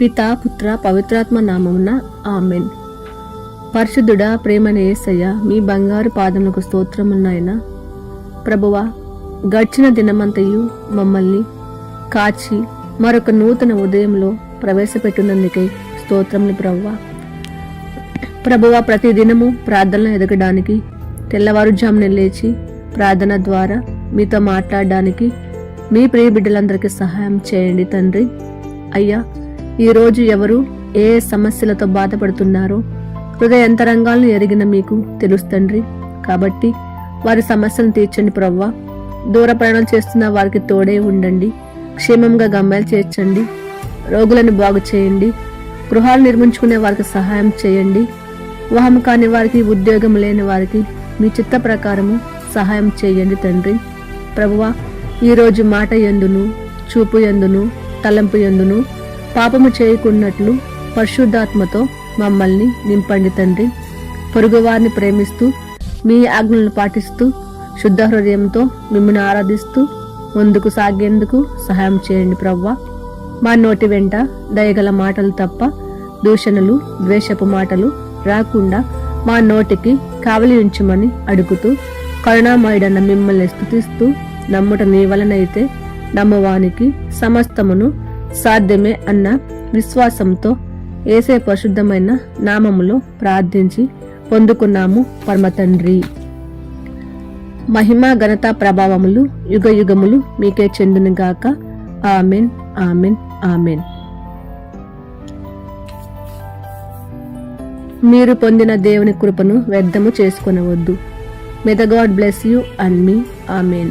పిత పుత్ర పవిత్రాత్మ నామమున ఆమెన్. పరిశుద్ధుడా ప్రేమని ఏసయ్య మీ బంగారు పాదములకు స్తోత్రమున్నాయన. ప్రభువ గడిచిన దినమంతయు మమ్మల్ని కాచి మరొక నూతన ఉదయంలో ప్రవేశపెట్టినందుకై స్తోత్రములు ప్రభువ. ప్రభువ ప్రతి దినము ప్రార్థనలు ఎదగడానికి తెల్లవారుజామున లేచి ప్రార్థన ద్వారా మీతో మాట్లాడడానికి మీ ప్రియ బిడ్డలందరికీ సహాయం చేయండి తండ్రి. అయ్యా ఈరోజు ఎవరు ఏ సమస్యలతో బాధపడుతున్నారో హృదయంతరంగాలను ఎరిగిన మీకు తెలుస్తండ్రి. కాబట్టి వారి సమస్యలను తీర్చండి ప్రవ్వా. దూర ప్రయాణం చేస్తున్న వారికి తోడే ఉండండి. క్షేమంగా గమ్యాలు చేర్చండి. రోగులను బాగు చేయండి. గృహాలు నిర్మించుకునే వారికి సహాయం చేయండి. వివాహం కాని వారికి ఉద్యోగం లేని వారికి మీ చిత్త ప్రకారము సహాయం చేయండి తండ్రి. ప్రభువా ఈరోజు మాట ఎందును చూపు ఎందును తలంపు ఎందును పాపము చేయకున్నట్లు పరిశుద్ధాత్మతో మమ్మల్ని నింపండి తండ్రి. పొరుగువారిని ప్రేమిస్తూ మీ ఆజ్ఞలను పాటిస్తూ శుద్ధ హృదయంతో మిమ్మల్ని ఆరాధిస్తూ ముందుకు సాగేందుకు సహాయం చేయండి ప్రవ్వా. మా నోటి వెంట దయగల మాటలు తప్ప దూషణలు ద్వేషపు మాటలు రాకుండా మా నోటికి కావలి ఉంచమని అడుగుతూ కరుణామయుడన్న మిమ్మల్ని స్థుతిస్తూ నమ్ముట నీ వలనైతే నమ్మవానికి సమస్తమును సాధ్యమే అన్న విశ్వాసంతో ఏసే పరిశుద్ధమైన నామములో ప్రార్థించి పొందుకున్నాము పరమ తండ్రి. మహిమ ఘనత ప్రభావములు యుగ యుగములు మీకే చెందునుగాక ఆమెన్ ఆమెన్ ఆమెన్. మీరు పొందిన దేవుని కృపను వ్యర్థము చేసుకొనవద్దు. మెద గాడ్ బ్లెస్ యూ అండ్ మీ ఆమెన్